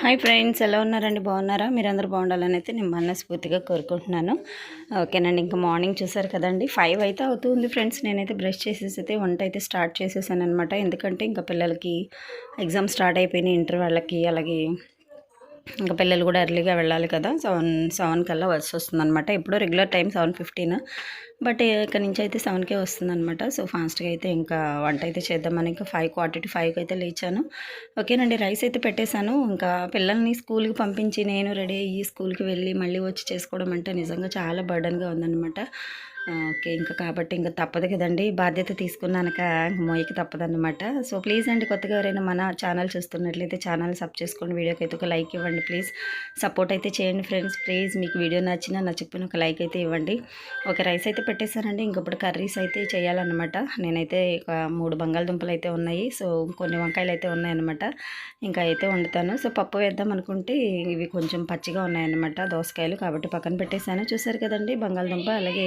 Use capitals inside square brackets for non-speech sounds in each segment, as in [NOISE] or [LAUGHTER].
Hi friends ఎలా ఉన్నారండి? బాగున్నారా? మీరందరూ బాగుండాలని అయితే నేను మనస్ఫూర్తిగా కోరుకుంటున్నాను. ఓకేనండి ఇంకా మార్నింగ్ చూసారు కదండి ఫైవ్ అయితే అవుతుంది ఫ్రెండ్స్. నేనైతే బ్రష్ చేసేసి అయితే వంట అయితే స్టార్ట్ చేసేసాను అనమాట ఎందుకంటే ఇంకా పిల్లలకి ఎగ్జామ్ స్టార్ట్ అయిపోయినాయి ఇంటర్ వాళ్ళకి అలాగే ఇంకా పిల్లలు కూడా ఎర్లీగా వెళ్ళాలి కదా. సెవెన్ సెవెన్ కల్లా వచ్చి వస్తుంది అనమాట ఇప్పుడు regular time seven fifteen. But ఇక్కడ నుంచి అయితే సెవెన్కే వస్తుంది అనమాట సో ఫాస్ట్గా అయితే ఇంకా వంట అయితే చేద్దామని ఇంకా ఫైవ్ క్వార్టర్ టు ఫైవ్కి అయితే లేచాను. ఓకేనండి రైస్ అయితే పెట్టేశాను. ఇంకా పిల్లల్ని స్కూల్కి పంపించి నేను రెడీ అయ్యి స్కూల్కి వెళ్ళి మళ్ళీ వచ్చి చేసుకోవడం అంటే నిజంగా చాలా బర్డన్గా ఉందన్నమాట. ఓకే ఇంకా కాబట్టి ఇంకా తప్పదు కదండి. బాధ్యత తీసుకున్నాక మోయకి తప్పదన్నమాట. సో ప్లీజ్ అండి కొత్తగా ఎవరైనా మన ఛానల్ చూస్తున్నట్లయితే ఛానల్ సబ్ చేసుకోండి వీడియోకి అయితే ఒక లైక్ ఇవ్వండి ప్లీజ్. సపోర్ట్ అయితే చేయండి ఫ్రెండ్స్ ప్లీజ్. మీకు వీడియో నచ్చినా నచ్చకపోయినా ఒక లైక్ అయితే ఇవ్వండి. ఒక రైస్ అయితే పెట్టేశానండి ఇంకొకటి కర్రీస్ అయితే చేయాలన్నమాట. నేనైతే ఒక మూడు బంగాళదుంపలు అయితే ఉన్నాయి సో కొన్ని వంకాయలు అయితే ఉన్నాయన్నమాట. ఇంకా అయితే వండుతాను. సో పప్పు వేద్దాం అనుకుంటే ఇవి కొంచెం పచ్చిగా ఉన్నాయన్నమాట దోసకాయలు కాబట్టి పక్కన పెట్టేశాను. చూసారు కదండి బంగాళదుంప అలాగే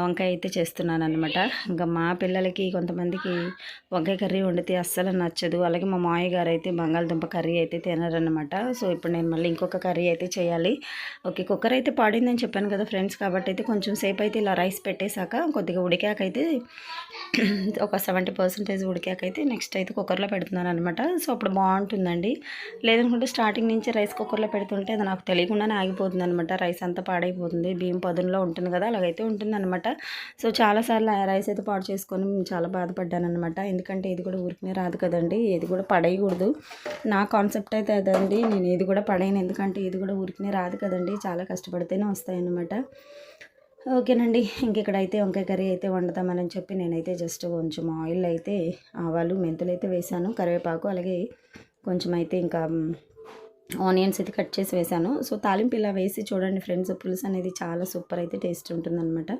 వంకాయ అయితే చేస్తున్నాను అనమాట ఇంకా మా పిల్లలకి కొంతమందికి వంకాయ కర్రీ వండితే అస్సలు నచ్చదు. అలాగే మా మామయ్య గారు అయితే బంగాళదుంప కర్రీ అయితే తినరనమాట సో ఇప్పుడు నేను మళ్ళీ ఇంకొక కర్రీ అయితే చేయాలి. ఓకే కుక్కర్ అయితే పాడిందని చెప్పాను కదా ఫ్రెండ్స్ కాబట్టి అయితే కొంచెం సేపు అయితే ఇలా రైస్ పెట్టేశాక కొద్దిగా ఉడికాకైతే [CLEARS THROAT] ఒక సెవెంటీ పర్సెంటేజ్ ఉడికాకైతే నెక్స్ట్ అయితే కుక్కర్లో పెడుతున్నాను అనమాట సో అప్పుడు బాగుంటుందండి. లేదనుకుంటే స్టార్టింగ్ నుంచి రైస్ కుక్కర్లో పెడుతుంటే అది నాకు తెలియకుండానే ఆగిపోతుంది అనమాట రైస్ అంతా పాడైపోతుంది. బియ్యం పదునులో ఉంటుంది కదా అలాగైతే ఉంటుంది అనమాట సో చాలాసార్లు రైస్ అయితే పాడు చేసుకొని చాలా బాధపడ్డాను అనమాట ఎందుకంటే ఇది కూడా ఊరికనే రాదు కదండి ఏది కూడా పడేయకూడదు. నా కాన్సెప్ట్ అయితే అదండి నేను ఏది కూడా పడేయను. ఎందుకంటే ఇది కూడా ఊరికనే రాదు కదండి చాలా కష్టపడితేనే వస్తాయన్నమాట. ఓకేనండి ఇంకెక్కడైతే వంకాయ కర్రీ అయితే వండుతామని చెప్పి నేనైతే జస్ట్ కొంచెం ఆయిల్ అయితే ఆవాలు మెంతులు అయితే వేసాను కరివేపాకు అలాగే కొంచెం అయితే ఇంకా ఆనియన్స్ అయితే కట్ చేసి వేసాను సో తాలింపు ఇలా వేసి చూడండి ఫ్రెండ్స్ పులుసు అనేది చాలా సూపర్ అయితే టేస్ట్ ఉంటుందన్నమాట.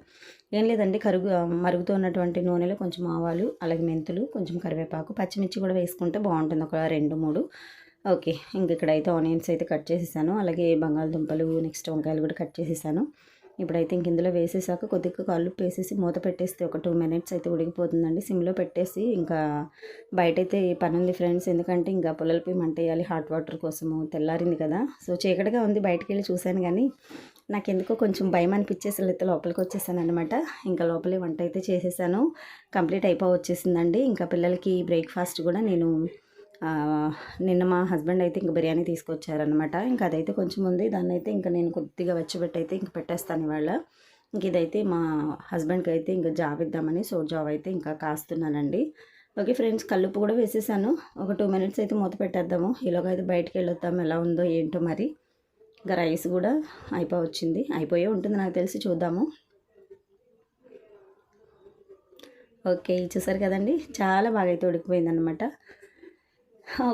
ఏం లేదండి కరుగు మరుగుతున్నటువంటి నూనెలో కొంచెం ఆవాలు అలాగే మెంతులు కొంచెం కరివేపాకు పచ్చిమిర్చి కూడా వేసుకుంటే బాగుంటుంది. ఒక రెండు మూడు. ఓకే ఇంక ఇక్కడైతే ఆనియన్స్ అయితే కట్ చేసేసాను. అలాగే బంగాళదుంపలు నెక్స్ట్ వంకాయలు కూడా కట్ చేసేసాను. ఇప్పుడైతే ఇంక ఇందులో వేసేసాక కొద్దిగా కళ్ళు వేసేసి మూత పెట్టేస్తే ఒక టూ మినిట్స్ అయితే ఉడికిపోతుందండి. సిమ్లో పెట్టేసి ఇంకా బయటైతే పని ఉంది ఫ్రెండ్స్. ఎందుకంటే ఇంకా పొలాలపై మంట వేయాలి హాట్ వాటర్ కోసము తెల్లారింది కదా. సో చీకటిగా ఉంది బయటకు వెళ్ళి చూశాను కానీ నాకు ఎందుకో కొంచెం భయం అనిపించేసి అయితే లోపలికి వచ్చేసాను అనమాట ఇంకా లోపలే వంట అయితే చేసేసాను. కంప్లీట్ అయిపో వచ్చేసిందండి. ఇంకా పిల్లలకి బ్రేక్ఫాస్ట్ కూడా నేను నిన్న మా హస్బెండ్ అయితే ఇంక బిర్యానీ తీసుకొచ్చారనమాట ఇంకా అదైతే కొంచెం ఉంది. దాన్ని అయితే ఇంకా నేను కొద్దిగా వెచ్చబెట్టి అయితే ఇంక పెట్టేస్తాను ఇవాళ. ఇంక ఇదైతే మా హస్బెండ్కి అయితే ఇంకా జాబ్ ఇద్దామని సో జాబ్ అయితే ఇంకా కాస్తున్నానండి. ఓకే ఫ్రెండ్స్ కల్లుపు కూడా వేసేసాను. ఒక టూ మినిట్స్ అయితే మూత పెట్టేద్దాము. ఈలోగా అయితే బయటకు వెళ్ళొద్దాము ఎలా ఉందో ఏంటో మరి. ఇంకా రైస్ కూడా అయిపోవచ్చింది. అయిపోయే ఉంటుంది నాకు తెలిసి. చూద్దాము. ఓకే చూసారు కదండి? చాలా బాగా అయితే ఉడికిపోయింది అనమాట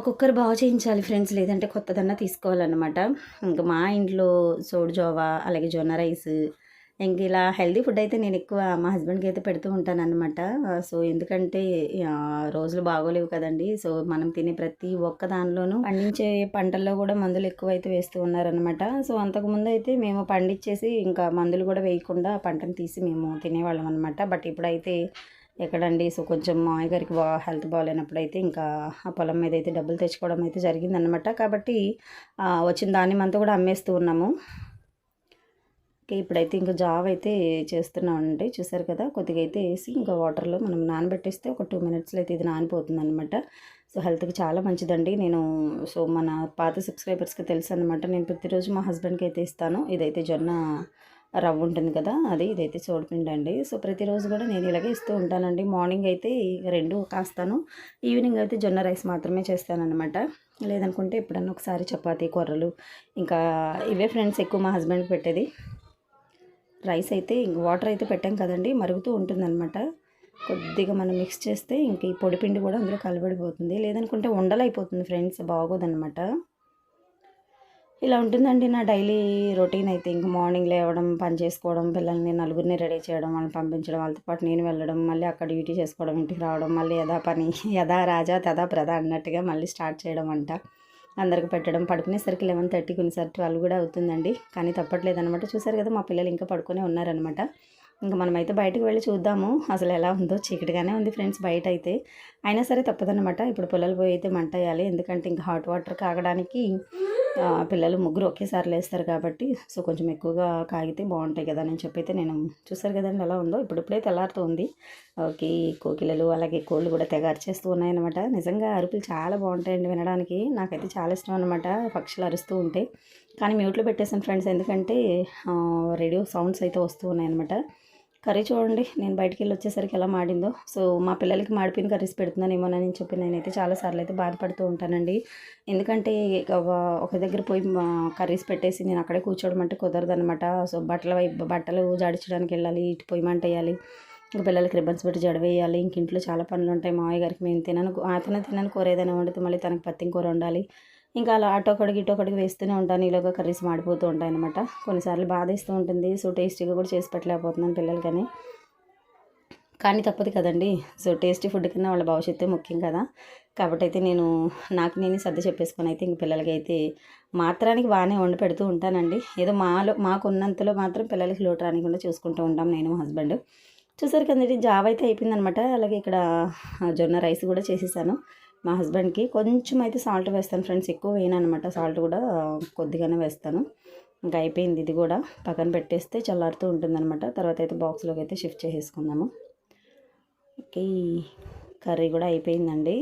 కుక్కర్ బాగా చేయించాలి ఫ్రెండ్స్. లేదంటే కొత్తదన్నా తీసుకోవాలన్నమాట. ఇంకా మా ఇంట్లో సోడు జోవా అలాగే జొన్న రైస్ ఇంక ఇలా హెల్దీ ఫుడ్ అయితే నేను ఎక్కువ మా హస్బెండ్కి అయితే పెడుతూ ఉంటాను అనమాట సో ఎందుకంటే రోజులు బాగోలేవు కదండి. సో మనం తినే ప్రతి ఒక్క దానిలోనూ పండించే పంటల్లో కూడా మందులు ఎక్కువ అయితే వేస్తూ ఉన్నారనమాట సో అంతకుముందు అయితే మేము పండించేసి ఇంకా మందులు కూడా వేయకుండా పంటను తీసి మేము తినేవాళ్ళం అనమాట బట్ ఇప్పుడైతే ఎక్కడండి? సో కొంచెం మామయ్య గారికి బా హెల్త్ బాగాలేనప్పుడు అయితే ఇంకా ఆ పొలం మీద అయితే డబ్బులు తెచ్చుకోవడం అయితే జరిగిందనమాట కాబట్టి వచ్చిన దాన్ని అంతా కూడా అమ్మేస్తూ ఉన్నాము. ఇప్పుడైతే ఇంకా జాబ్ అయితే చేస్తున్నామండి. చూసారు కదా? కొద్దిగా అయితే వేసి ఇంకా వాటర్లో మనం నానబెట్టేస్తే ఒక టూ మినిట్స్లో అయితే ఇది నానిపోతుంది అనమాట సో హెల్త్కి చాలా మంచిదండి. నేను సో మన పాత సబ్స్క్రైబర్స్కి తెలుసు అనమాట నేను ప్రతిరోజు మా హస్బెండ్కి అయితే ఇస్తాను. ఇదైతే జొన్న రవ్వ ఉంటుంది కదా అది ఇదైతే చోడుపిండి అండి సో ప్రతిరోజు కూడా నేను ఇలాగే ఇస్తూ ఉంటానండి. మార్నింగ్ అయితే రెండు కాస్తాను. ఈవినింగ్ అయితే జొన్న రైస్ మాత్రమే చేస్తానన్నమాట. లేదనుకుంటే ఎప్పుడన్నా ఒకసారి చపాతీ కొర్రలు ఇంకా ఇవే ఫ్రెండ్స్ ఎక్కువ మా హస్బెండ్ పెట్టేది. రైస్ అయితే ఇంక వాటర్ అయితే పెట్టాం కదండి మరుగుతూ ఉంటుందన్నమాట. కొద్దిగా మనం మిక్స్ చేస్తే ఇంక ఈ పొడిపిండి కూడా అందులో కలబడిపోతుంది. లేదనుకుంటే ఉండలైపోతుంది ఫ్రెండ్స్ బాగోదన్నమాట. ఇలా ఉంటుందండి నా డైలీ రొటీన్ అయితే. ఇంక మార్నింగ్ లేవడం పని చేసుకోవడం పిల్లల్ని నలుగురిని రెడీ చేయడం వాళ్ళని పంపించడం వాళ్ళతో పాటు నేను వెళ్ళడం మళ్ళీ అక్కడ డ్యూటీ చేసుకోవడం ఇంటికి రావడం మళ్ళీ యథా పని యథా రాజా తదా ప్రధ అన్నట్టుగా మళ్ళీ స్టార్ట్ చేయడం అంట. అందరికి పెట్టడం పడుకునేసరికి లెవెన్ థర్టీ కొన్నిసారి ట్వెల్వ్ కూడా అవుతుందండి. కానీ తప్పట్లేదు అనమాట చూసారు కదా మా పిల్లలు ఇంకా పడుకునే ఉన్నారనమాట ఇంకా మనమైతే బయటకు వెళ్ళి చూద్దాము. అసలు ఎలా ఉందో చీకటిగానే ఉంది ఫ్రెండ్స్ బయట అయితే అయినా సరే తప్పదన్నమాట. ఇప్పుడు పిల్లలు పోయి అయితే మంట వేయాలి. ఎందుకంటే ఇంకా హాట్ వాటర్ కాగడానికి పిల్లలు ముగ్గురు ఒకేసారి లేస్తారు కాబట్టి సో కొంచెం ఎక్కువగా కాగితే బాగుంటాయి కదా అని చెప్పి అయితే నేను చూసారు కదండి ఎలా ఉందో. ఇప్పుడిప్పుడే తెల్లారుతుంది. ఓకే కోకిలలు అలాగే కోళ్ళు కూడా తెగ అరిచేస్తూ ఉన్నాయన్నమాట. నిజంగా అరుపులు చాలా బాగుంటాయండి వినడానికి. నాకైతే చాలా ఇష్టం అనమాట పక్షులు అరుస్తూ ఉంటే. కానీ మ్యూట్లో పెట్టేసాను ఫ్రెండ్స్. ఎందుకంటే రేడియో సౌండ్స్ అయితే వస్తూ ఉన్నాయన్నమాట. కర్రీ చూడండి నేను బయటికి వెళ్ళి వచ్చేసరికి ఎలా మాడిందో. సో మా పిల్లలకి మాడిపోయిన కర్రీస్ పెడుతున్నానేమోనని చెప్పి నేనైతే చాలాసార్లు అయితే బాధపడుతూ ఉంటానండి. ఎందుకంటే ఒక దగ్గర పోయి మా కర్రీస్ పెట్టేసి నేను అక్కడే కూర్చోవడం అంటే కుదరదనమాట సో బట్టల వైపు బట్టలు జాడించడానికి వెళ్ళాలి ఇటు పొయ్యి మంట వేయాలి ఇంకా పిల్లలకి రిబ్బన్స్ పెట్టి జడవేయాలి ఇంక ఇంట్లో చాలా పనులు ఉంటాయి మావయ్య గారికి మేము తినను అతను తినను కూర ఏదైనా వండితే మళ్ళీ తనకి పత్తి కూర వండాలి. ఇంకా అలా అటొకడికి ఇటొకడికి వేస్తూనే ఉంటాను. ఈలోగా కర్రీస్ మాడిపోతూ ఉంటాయి అనమాట కొన్నిసార్లు బాధేస్తూ ఉంటుంది. సో టేస్టీగా కూడా చేసి పెట్టలేకపోతున్నాను పిల్లలకని. కానీ తప్పదు కదండి. సో టేస్టీ ఫుడ్ కన్నా వాళ్ళ భవిష్యత్తు ముఖ్యం కదా. కాబట్టి అయితే నేను నాకు నేను సర్ది చెప్పేసుకొని అయితే ఇంక పిల్లలకి అయితే మాత్రానికి బాగానే వండి పెడుతూ ఉంటానండి. ఏదో మాలో మాకు ఉన్నంతలో మాత్రం పిల్లలకి లోటు రానికుండా చూసుకుంటూ ఉంటాం నేను మా హస్బెండ్. చూసారు కదండి జావ అయితే అయిపోయిందనమాట అలాగే ఇక్కడ జొన్న రైస్ కూడా చేసేసాను. మా హస్బెండ్కి కొంచెం అయితే సాల్ట్ వేస్తాను ఫ్రెండ్స్ ఎక్కువ వేయను అనమాట సాల్ట్ కూడా కొద్దిగానే వేస్తాను. ఇంకా అయిపోయింది ఇది కూడా. పక్కన పెట్టేస్తే చల్లారుతూ ఉంటుందన్నమాట. తర్వాత అయితే బాక్స్లోకి అయితే షిఫ్ట్ చేసేసుకుందాము. ఓకే కర్రీ కూడా అయిపోయిందండి.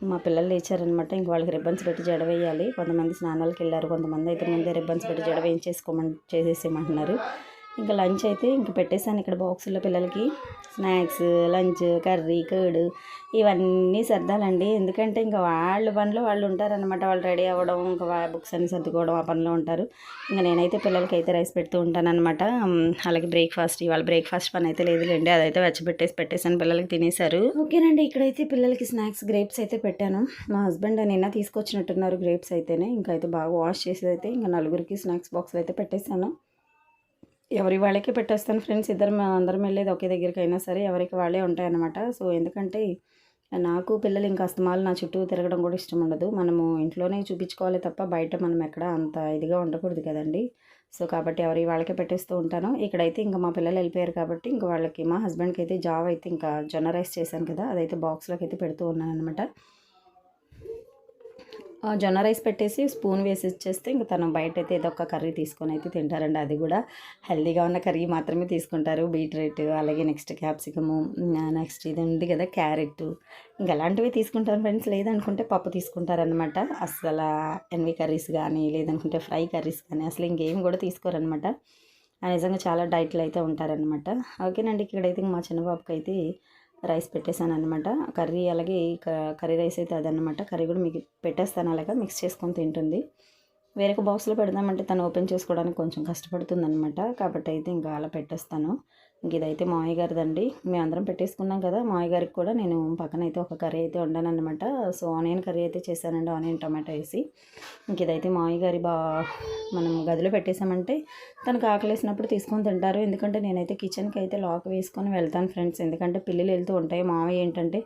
మా పిల్లలు లేచారనమాట ఇంక వాళ్ళకి రిబ్బన్స్ పెట్టి జడ వేయాలి. కొంతమంది స్నానాలకు వెళ్ళారు. కొంతమంది అయితే ముందే రిబ్బన్స్ పెట్టి జడ వేయించేసుకోమని చేసేసేయమంటున్నారు. ఇంకా లంచ్ అయితే ఇంక పెట్టేశాను ఇక్కడ బాక్సుల్లో పిల్లలకి. స్నాక్స్ లంచ్ కర్రీ కర్డ్ ఇవన్నీ సర్దాలండి. ఎందుకంటే ఇంకా వాళ్ళ పనిలో వాళ్ళు ఉంటారనమాట వాళ్ళు రెడీ అవ్వడం ఇంకా బుక్స్ అన్ని సర్దుకోవడం ఆ పనిలో ఉంటారు. ఇంకా నేనైతే పిల్లలకి అయితే రైస్ పెడుతూ ఉంటానన్నమాట. అలాగే బ్రేక్ఫాస్ట్ ఇవాళ బ్రేక్ఫాస్ట్ పని అయితే లేదులేండి. అదైతే వచ్చి పెట్టేసి పెట్టేసాను పిల్లలకి తినేశారు. ఓకేనండి ఇక్కడైతే పిల్లలకి స్నాక్స్ గ్రేప్స్ అయితే పెట్టాను. మా హస్బెండ్ నిన్న తీసుకొచ్చినట్టున్నారు గ్రేప్స్ అయితేనే. ఇంకా అయితే బాగా వాష్ చేసి అయితే ఇంకా నలుగురికి స్నాక్స్ బాక్స్ అయితే పెట్టేశాను. ఎవరి వాళ్ళకి పెట్టేస్తాను ఫ్రెండ్స్. ఇద్దరు అందరం వెళ్ళేది ఒకే దగ్గరికి అయినా సరే ఎవరికి వాళ్ళే ఉంటాయన్నమాట. సో ఎందుకంటే నాకు పిల్లలు ఇంకా అస్తమాలు నా చుట్టూ తిరగడం కూడా ఇష్టం ఉండదు. మనము ఇంట్లోనే చూపించుకోవాలి తప్ప బయట మనం ఎక్కడ అంత ఇదిగా ఉండకూడదు కదండి. సో కాబట్టి ఎవరి వాళ్ళకే పెట్టేస్తూ ఉంటాను. ఇక్కడైతే ఇంకా మా పిల్లలు వెళ్ళిపోయారు కాబట్టి ఇంకా వాళ్ళకి మా హస్బెండ్కి అయితే జాబ్ అయితే ఇంకా జొన్న రైస్ చేశాను కదా అదైతే బాక్స్లోకి అయితే పెడుతూ ఉన్నాను అనమాట జొన్న రైస్ పెట్టేసి స్పూన్ వేసి ఇచ్చేస్తే ఇంకా తను బయట అయితే ఏదో ఒక కర్రీ తీసుకొని అయితే తింటారండి. అది కూడా హెల్దీగా ఉన్న కర్రీ మాత్రమే తీసుకుంటారు. బీట్రూట్ అలాగే నెక్స్ట్ క్యాప్సికము నెక్స్ట్ ఇది ఉంది కదా క్యారెట్. ఇంకా అలాంటివి తీసుకుంటారు ఫ్రెండ్స్. లేదనుకుంటే పప్పు తీసుకుంటారనమాట అసలు ఎన్వి కర్రీస్ కానీ లేదనుకుంటే ఫ్రై కర్రీస్ కానీ అసలు ఇంకేం కూడా తీసుకోరనమాట ఆ నిజంగా చాలా డైట్లు అయితే ఉంటారనమాట ఓకేనండి ఇక్కడైతే మా చిన్న అయితే రైస్ పెట్టేశాను అనమాట కర్రీ అలాగే ఈ క- కర్రీ రైస్ అయితే అదనమాట కర్రీ కూడా మీకు పెట్టేస్తాను అలాగా మిక్స్ చేసుకొని తింటుంది. వేరొక బాక్స్లో పెడదామంటే తను ఓపెన్ చేసుకోవడానికి కొంచెం కష్టపడుతుంది అనమాట కాబట్టి అయితే ఇంకా అలా పెట్టేస్తాను. ఇంక ఇదైతే మామయ్య గారిదండి. మేమందరం పెట్టేసుకున్నాం కదా మామయ్య గారికి కూడా నేను పక్కన అయితే ఒక కర్రీ అయితే వండాను అనమాట సో ఆనియన్ కర్రీ అయితే చేశానండి ఆనియన్ టమాటో వేసి. ఇంక ఇదైతే మామయ్య గారి బా మనం గదిలో పెట్టేశామంటే తనకు ఆకలేసినప్పుడు తీసుకొని తింటారు. ఎందుకంటే నేనైతే కిచెన్కి అయితే లాక్ వేసుకొని వెళ్తాను ఫ్రెండ్స్. ఎందుకంటే పిల్లలు వెళ్తూ ఉంటాయి. మామయ్య ఏంటంటే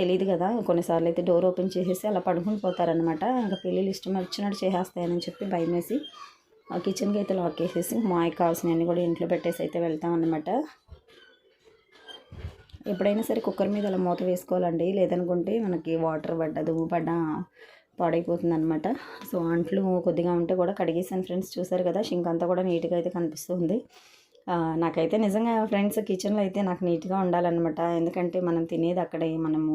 తెలియదు కదా కొన్నిసార్లు అయితే డోర్ ఓపెన్ చేసేసి అలా పడుకుని పోతారనమాట ఇంకా పిల్లలు ఇష్టం వచ్చినట్టు చేసేస్తాయని చెప్పి భయం వేసి ఆ కిచెన్కి అయితే లాక్ వేసేసి మాయకి కావాల్సినవన్నీ కూడా ఇంట్లో పెట్టేసి అయితే వెళ్తాం అనమాట ఎప్పుడైనా సరే కుక్కర్ మీద అలా మూత వేసుకోవాలండి. లేదనుకుంటే మనకి వాటర్ పడ్డదు పడ్డ పాడైపోతుంది అనమాట సో అంట్లు కొద్దిగా ఉంటే కూడా కడిగేసాను ఫ్రెండ్స్. చూసారు కదా షింక్ అంతా కూడా నీట్గా అయితే కనిపిస్తుంది. నాకైతే నిజంగా ఫ్రెండ్స్ కిచెన్లో అయితే నాకు నీట్గా ఉండాలన్నమాట. ఎందుకంటే మనం తినేది అక్కడే మనము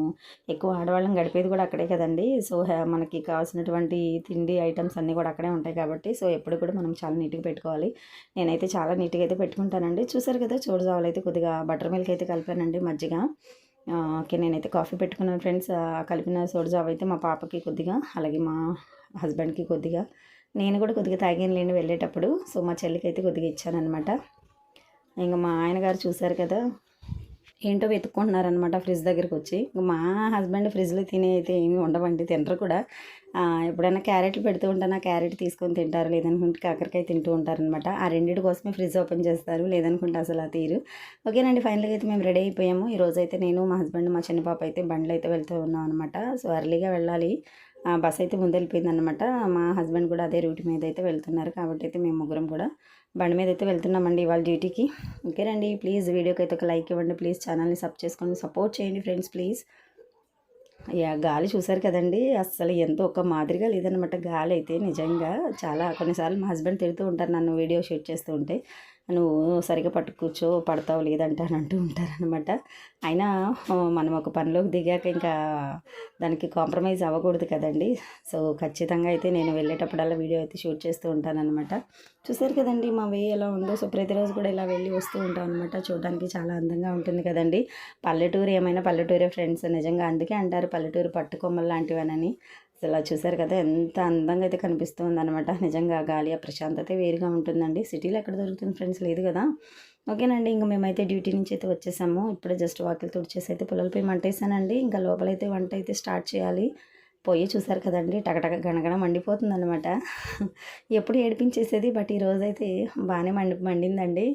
ఎక్కువ ఆడవాళ్ళం గడిపేది కూడా అక్కడే కదండి. సో మనకి కావాల్సినటువంటి తిండి ఐటమ్స్ అన్నీ కూడా అక్కడే ఉంటాయి కాబట్టి సో ఎప్పుడు కూడా మనం చాలా నీట్గా పెట్టుకోవాలి. నేనైతే చాలా నీట్గా అయితే పెట్టుకుంటానండి. చూసారు కదా చూడు జావలు అయితే కొద్దిగా బటర్ మిల్క్ అయితే కలిపానండి మజ్జిగ. ఓకే నేనైతే కాఫీ పెట్టుకున్నాను ఫ్రెండ్స్. కలిపిన సోడా అయితే మా పాపకి కొద్దిగా అలాగే మా హస్బెండ్కి కొద్దిగా. నేను కూడా కొద్దిగా తాగాను లేని వెళ్ళేటప్పుడు సో మా చెల్లికి అయితే కొద్దిగా ఇచ్చానమాట ఇంకా మా ఆయన గారు చూశారు కదా ఏంటో వెతుక్కుంటున్నారనమాట ఫ్రిడ్జ్ దగ్గరికి వచ్చి ఇంకా మా హస్బెండ్ ఫ్రిడ్జ్లో తినే అయితే ఏమి ఉండవండి తినరు కూడా. ఎప్పుడైనా క్యారెట్లు పెడుతూ ఉంటాను ఆ క్యారెట్ తీసుకొని తింటారు లేదనుకుంటే కాకరకాయ తింటూ ఉంటారనమాట ఆ రెండింటి కోసమే ఫ్రిడ్జ్ ఓపెన్ చేస్తారు లేదనుకుంటే అసలు ఆ తీరు. ఓకేనండి ఫైనల్గా అయితే మేము రెడీ అయిపోయాము. ఈరోజు అయితే నేను మా హస్బెండ్ మా చిన్న పాప అయితే బండ్లు అయితే వెళ్తూ ఉన్నాం అనమాట సో అర్లీగా వెళ్ళాలి. బస్ అయితే ముందు వెళ్ళిపోయింది అనమాట మా హస్బెండ్ కూడా అదే రూట్ మీద అయితే వెళ్తున్నారు కాబట్టి అయితే మేము ముగ్గురం కూడా. బండి మీద అయితే వెళ్తున్నామండి ఇవాళ డ్యూటీకి. ఓకే రండి ప్లీజ్ వీడియోకి అయితే ఒక లైక్ ఇవ్వండి ప్లీజ్ ఛానల్ని సబ్ చేసుకోండి సపోర్ట్ చేయండి ఫ్రెండ్స్ ప్లీజ్. యా గాలి చూసారు కదండి అస్సలు ఎంతో ఒక మాదిరిగా లేదనమాట గాలి అయితే నిజంగా. చాలా కొన్నిసార్లు మా హస్బెండ్ తిడుతూ ఉంటారు నన్ను వీడియో షూట్ చేస్తూ ఉంటే. నువ్వు సరిగా పట్టుకూర్చో పడతావు లేదంటే అని అంటూ ఉంటారనమాట అయినా మనం ఒక పనిలోకి దిగాక ఇంకా దానికి కాంప్రమైజ్ అవ్వకూడదు కదండి. సో ఖచ్చితంగా అయితే నేను వెళ్ళేటప్పుడల్లా వీడియో అయితే షూట్ చేస్తూ ఉంటానన్నమాట. చూసారు కదండి మా వే ఎలా ఉందో. సో ప్రతిరోజు కూడా ఇలా వెళ్ళి వస్తూ ఉంటాం అనమాట చూడడానికి చాలా అందంగా ఉంటుంది కదండి. పల్లెటూరు ఏమైనా పల్లెటూరే ఫ్రెండ్స్. నిజంగా అందుకే అంటారు పల్లెటూరు పట్టుకొమ్మలు లాంటివనని. అసలు చూసారు కదా ఎంత అందంగా అయితే కనిపిస్తుంది అనమాట నిజంగా గాలి ఆ ప్రశాంతత వేరుగా ఉంటుందండి. సిటీలో ఎక్కడ దొరుకుతుంది ఫ్రెండ్స్ లేదు కదా. ఓకేనండి ఇంకా మేమైతే డ్యూటీ నుంచి అయితే వచ్చేసాము. ఇప్పుడే జస్ట్ వాకిలు తుడిచేసి అయితే పొలాలపై మంటేసానండి ఇంకా లోపలైతే వంట అయితే స్టార్ట్ చేయాలి. పొయ్యి చూసారు కదండి టకటక గణగణ మండిపోతుంది అనమాట ఎప్పుడు ఏడిపించేసేది బట్ ఈరోజైతే బాగానే మండి మండిందండి.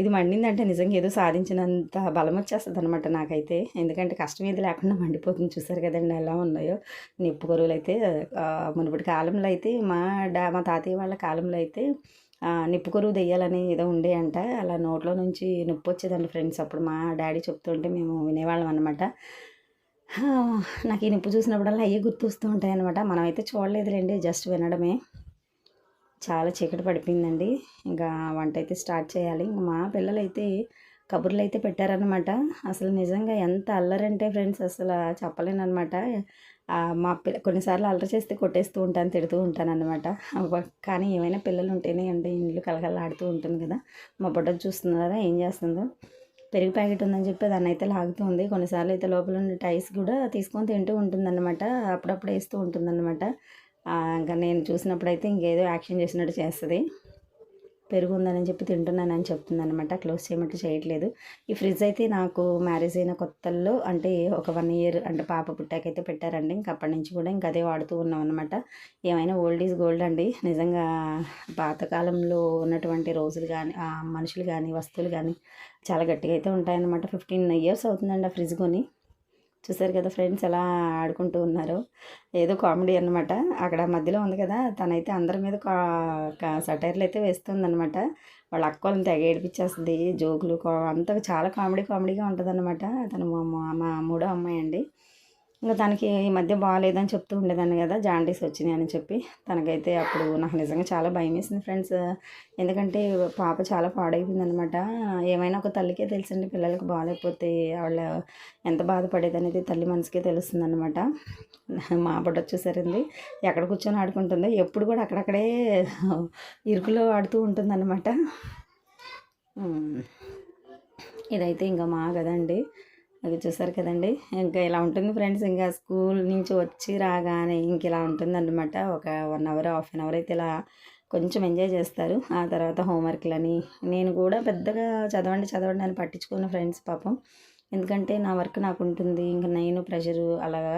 ఇది మండిందంటే నిజంగా ఏదో సాధించినంత బలం వచ్చేస్తుంది అనమాట నాకైతే. ఎందుకంటే కష్టం ఏది లేకుండా మండిపోతుంది. చూసారు కదండి ఎలా ఉన్నాయో. నిప్పు కొరువులు అయితే మునుపటి కాలంలో అయితే మా డా మా తాతయ్య వాళ్ళ కాలంలో అయితే నిప్పు కొరువు దెయ్యాలని ఏదో ఉండే అంట. అలా నోట్లో నుంచి నొప్పి వచ్చేదండి ఫ్రెండ్స్. అప్పుడు మా డాడీ చెప్తుంటే మేము వినేవాళ్ళం అనమాట నాకు ఈ నొప్పి చూసినప్పుడల్లా అయ్యే గుర్తొస్తూ ఉంటాయి అనమాట మనమైతే చూడలేదులేండి జస్ట్ వినడమే. చాలా చీకటి పడిపోయిందండి. ఇంకా వంట అయితే స్టార్ట్ చేయాలి. ఇంకా మా పిల్లలు అయితే కబుర్లు అయితే పెట్టారనమాట అసలు నిజంగా ఎంత అల్లరంటే ఫ్రెండ్స్ అసలు చెప్పలేనమాట మా పిల్ల కొన్నిసార్లు అల్లరి చేస్తే కొట్టేస్తూ ఉంటాను తిడుతూ ఉంటాను అనమాట కానీ ఏమైనా పిల్లలు ఉంటేనే అంటే ఇండ్లు కలకలాడుతూ ఉంటుంది కదా. మా బుడ్డ చూస్తున్నారా ఏం చేస్తుందో. పెరుగు ప్యాకెట్ ఉందని చెప్పి దాన్ని అయితే లాగుతూ ఉంది. కొన్నిసార్లు అయితే లోపల ఉన్న టైస్ కూడా తీసుకొని తింటూ ఉంటుందన్నమాట. అప్పుడప్పుడు వేస్తూ ఉంటుందన్నమాట. ఇంకా నేను చూసినప్పుడైతే ఇంకేదో యాక్షన్ చేసినట్టు చేస్తుంది. పెరుగు ఉందని చెప్పి తింటున్నానని చెప్తుంది అనమాట క్లోజ్ చేయమంటే చేయట్లేదు. ఈ ఫ్రిడ్జ్ అయితే నాకు మ్యారేజ్ అయిన కొత్తల్లో అంటే ఒక వన్ ఇయర్ అంటే పాప పుట్టాకైతే పెట్టారండి. ఇంకా అప్పటి నుంచి కూడా ఇంకా అదే వాడుతూ ఉన్నాం అనమాట ఏమైనా ఓల్డ్ ఈజ్ గోల్డ్ అండి. నిజంగా పాతకాలంలో ఉన్నటువంటి రోజులు కానీ మనుషులు కానీ వస్తువులు కానీ చాలా గట్టిగా అయితే ఉంటాయన్నమాట. ఫిఫ్టీన్ ఇయర్స్ అవుతుందండి ఆ ఫ్రిడ్జ్ కొని. చూసారు కదా ఫ్రెండ్స్ ఎలా ఆడుకుంటూ ఉన్నారు. ఏదో కామెడీ అనమాట అక్కడ మధ్యలో ఉంది కదా తనైతే అందరి మీద సటైర్లు అయితే వేస్తుందన్నమాట. వాళ్ళ అక్క వాళ్ళని తెగ ఏడిపించేస్తుంది జోకులు అంత అంతా చాలా కామెడీ కామెడీగా ఉంటుంది అనమాట తను మా మా మూడో అమ్మాయి అండి. ఇంకా తనకి ఈ మధ్య బాగాలేదని చెప్తూ ఉండేదాన్ని కదా జాండీస్ వచ్చినాయి అని చెప్పి. తనకైతే అప్పుడు నాకు నిజంగా చాలా భయం వేసింది ఫ్రెండ్స్. ఎందుకంటే పాప చాలా పాడైపోయింది అనమాట ఏమైనా ఒక తల్లికే తెలుసండి పిల్లలకు బాగాలేకపోతే వాళ్ళ ఎంత బాధపడేది అనేది తల్లి మనసుకే తెలుస్తుంది అనమాట మా బుడ్డ వచ్చేసరింది ఎక్కడ కూర్చొని ఆడుకుంటుందో ఎప్పుడు కూడా అక్కడక్కడే ఇరుకులో ఆడుతూ ఉంటుంది అనమాట ఇదైతే ఇంకా మా కదండి అది చూసారు కదండి. ఇంకా ఇలా ఉంటుంది ఫ్రెండ్స్. ఇంకా స్కూల్ నుంచి వచ్చి రాగానే ఇంక ఇలా ఉంటుందన్నమాట. ఒక one hour half an hour అయితే ఇలా కొంచెం ఎంజాయ్ చేస్తారు. ఆ తర్వాత హోంవర్క్లని నేను కూడా పెద్దగా చదవండి చదవండి అని పట్టించుకున్న ఫ్రెండ్స్ పాపం. ఎందుకంటే నా వర్క్ నాకు ఉంటుంది. ఇంకా నేను ప్రెషరు అలాగా